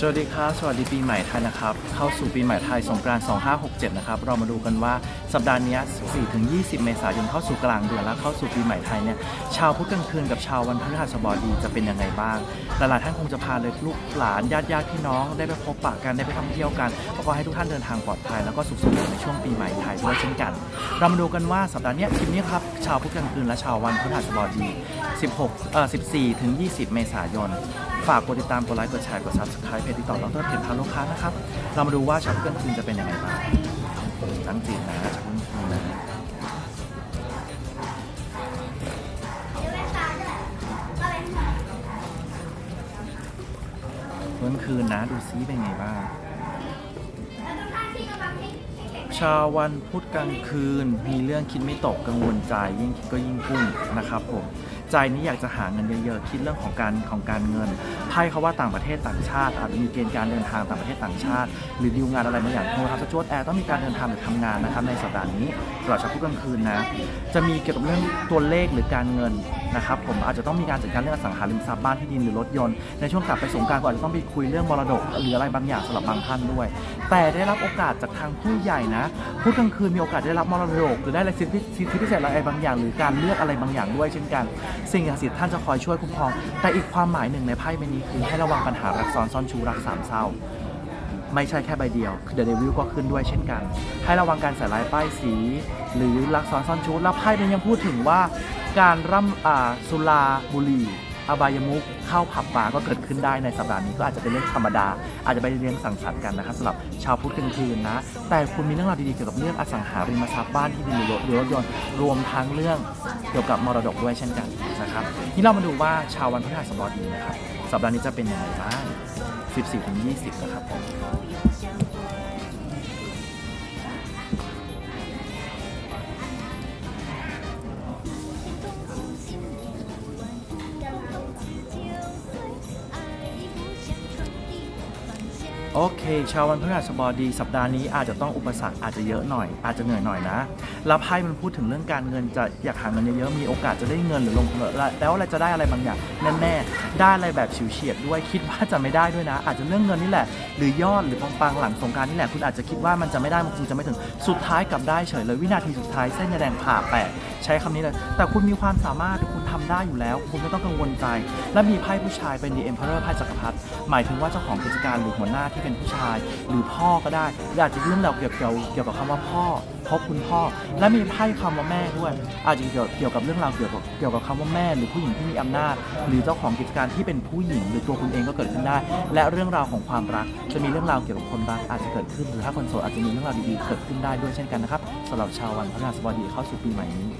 สวัสดีครับ สวัสดีปีใหม่ไทยนะครับ เข้าสู่ปีใหม่ไทยสงกรานต์2567 นะครับ เรามาดูกันว่าสัปดาห์นี้ 4-20 เมษายนเข้าสู่กลางเดือนแล้วเข้าสู่ปีใหม่ไทยเนี่ย ชาวพุธกลางคืนกับชาววันพฤหัสบดีจะเป็นยังไงบ้าง หลายๆท่านคงจะพาเลยลูกหลานญาติญาติพี่น้องได้ไปพบปะกันได้ไปท่องเที่ยวกันแล้วก็ให้ทุกท่านเดินทางปลอดภัยแล้วก็สุขสมในช่วงปีใหม่ไทยด้วยเช่นกัน เรามาดูกันว่าสัปดาห์นี้ยคลิปนี้ครับ ชาวพุธกลางคืนและชาววันพฤหัสบดี 16 เอ่อ 14 ถึง 20 เมษายน ฝากกดติดตามกดไลค์กดแชร์กด subscribe เพจติดต่อดรเพจพาลูกค้านะครับ เรามาดูว่าชาวพุธกลางคืนจะเป็นยังไงบ้างตั้งจิตนะชาวพุธกลางคืนนะกลางคืนนะดูซิเป็นไงบ้างชาววันพุธกลางคืน มีเรื่องคิดไม่ตกกังวลใจยิ่งคิดก็ยิ่งพุ่งนะครับผม ใจนี้อยากจะหาเงินเยอะๆคิดเรื่องของการของการเงินไพ่เขาว่าต่างประเทศต่างชาติอาจจะมีเกณฑ์การเดินทางต่างประเทศต่างชาติ หรือดีลงานอะไรบางอย่างโทรทัศน์จวตแอร์ต้องมีการเดินทางหรือทำงานนะครับในสัปดาห์นี้สำหรับชาวพุธกลางคืนนะจะมีเกี่ยวกับเรื่องตัวเลขหรือการเงินนะครับผมอาจจะต้องมีการจัดการเรื่องอสังหาริมทรัพย์บ้านที่ดินหรือรถยนต์ในช่วงกลับไปสงการก็อาจจะต้องไปคุยเรื่องมรดกหรืออะไรบางอย่างสำหรับบางท่านด้วย แต่ได้รับโอกาสจากทางผู้ใหญ่นะพูดกลางคืนมีโอกาสได้รับมรดกหรือได้อะไรสิทธิสิทธิพิเศษอะไรบางอย่าง หรือการเลือกอะไรบางอย่างด้วยเช่นกัน สิ่งศักดิ์สิทธิ์ท่านจะคอยช่วยคุ้มครอง แต่อีกความหมายหนึ่งในไพ่ใบนี้คือให้ระวังปัญหารักซ้อนซ่อนชูรักสามเศร้าไม่ใช่แค่ใบเดียวคือเดอะเดวิลก็ขึ้นด้วยเช่นกัน ให้ระวังการใส่ลายป้ายสี หรือลักซ้อนซ่อนชู้แล้วไพ่มันยังพูดถึงว่า การร่ำสุราบุหรี่ อบายมุขเข้าผับบาร์ก็เกิดขึ้นได้ในสัปดาห์นี้ก็อาจจะเป็นเรื่องธรรมดา อาจจะไปเลี้ยงสังสรรค์กันนะครับสำหรับชาวพุทธกลางคืนนะ แต่คุณมีเรื่องราวดีๆเกี่ยวกับเรื่องอสังหาริมทรัพย์บ้านที่ดินหรือรถรถยนต์รวมทั้งเรื่องเกี่ยวกับมรดกด้วยเช่นกันนะครับนี่เรามาดูว่าชาววันพฤหัสบดีนะครับสัปดาห์นี้จะเป็นยังไงบ้าง 14-20 นะครับผม โอเคชาววันพฤหัสบดีสัปดาห์นี้อาจจะต้องอุปสรรคอาจจะเยอะหน่อย อาจจะเหนื่อยหน่อยนะแล้วไพ่มันพูดถึงเรื่องการเงินจะอยากหาเงินเยอะๆมีโอกาสจะได้เงินหรือลงทุนแล้วอะไรจะได้อะไรบางอย่างแน่ๆได้อะไรแบบฉิวเฉียดด้วยคิดว่าจะไม่ได้ด้วยนะ อาจจะเรื่องเงินนี่แหละ หรือยอดหรือปังๆหลังสงกรารนี่แหละคุณอาจจะคิดว่ามันจะไม่ได้มันคงจะไม่ถึงสุดท้ายกลับได้เฉยเลยวินาทีสุดท้ายเส้นยาแดงผ่าแปะใช้คำนี้เลยแต่คุณมีความสามารถคุณ ทำได้อยู่แล้ว คุณไม่ต้องกังวลใจ และมีไพ่ผู้ชายเป็น The Emperor ไพ่จักรพรรดิหมายถึงว่าเจ้าของกิจการหรือหัวหน้าที่เป็นผู้ชาย หรือพ่อก็ได้หรืออาจจะเรื่องราวเกี่ยวกับเกี่ยวกับคำว่าพ่อพบคุณพ่อ และมีไพ่คำว่าแม่ด้วย อาจจะเกี่ยวเกี่ยวกับเรื่องราวเกี่ยวกับเกี่ยวกับคำว่าแม่ หรือผู้หญิงที่มีอำนาจ หรือเจ้าของกิจการที่เป็นผู้หญิง หรือตัวคุณเองก็เกิดขึ้นได้ และเรื่องราวของความรัก จะมีเรื่องราวเกี่ยวกับคนรักอาจจะเกิดขึ้น หรือถ้าคนโสดอาจจะมีเรื่องราวดีๆเกิดขึ้นได้ด้วยเช่นกันนะครับสำหรับชาววันพฤหัสบดีเข้าสู่ปีใหม่นี้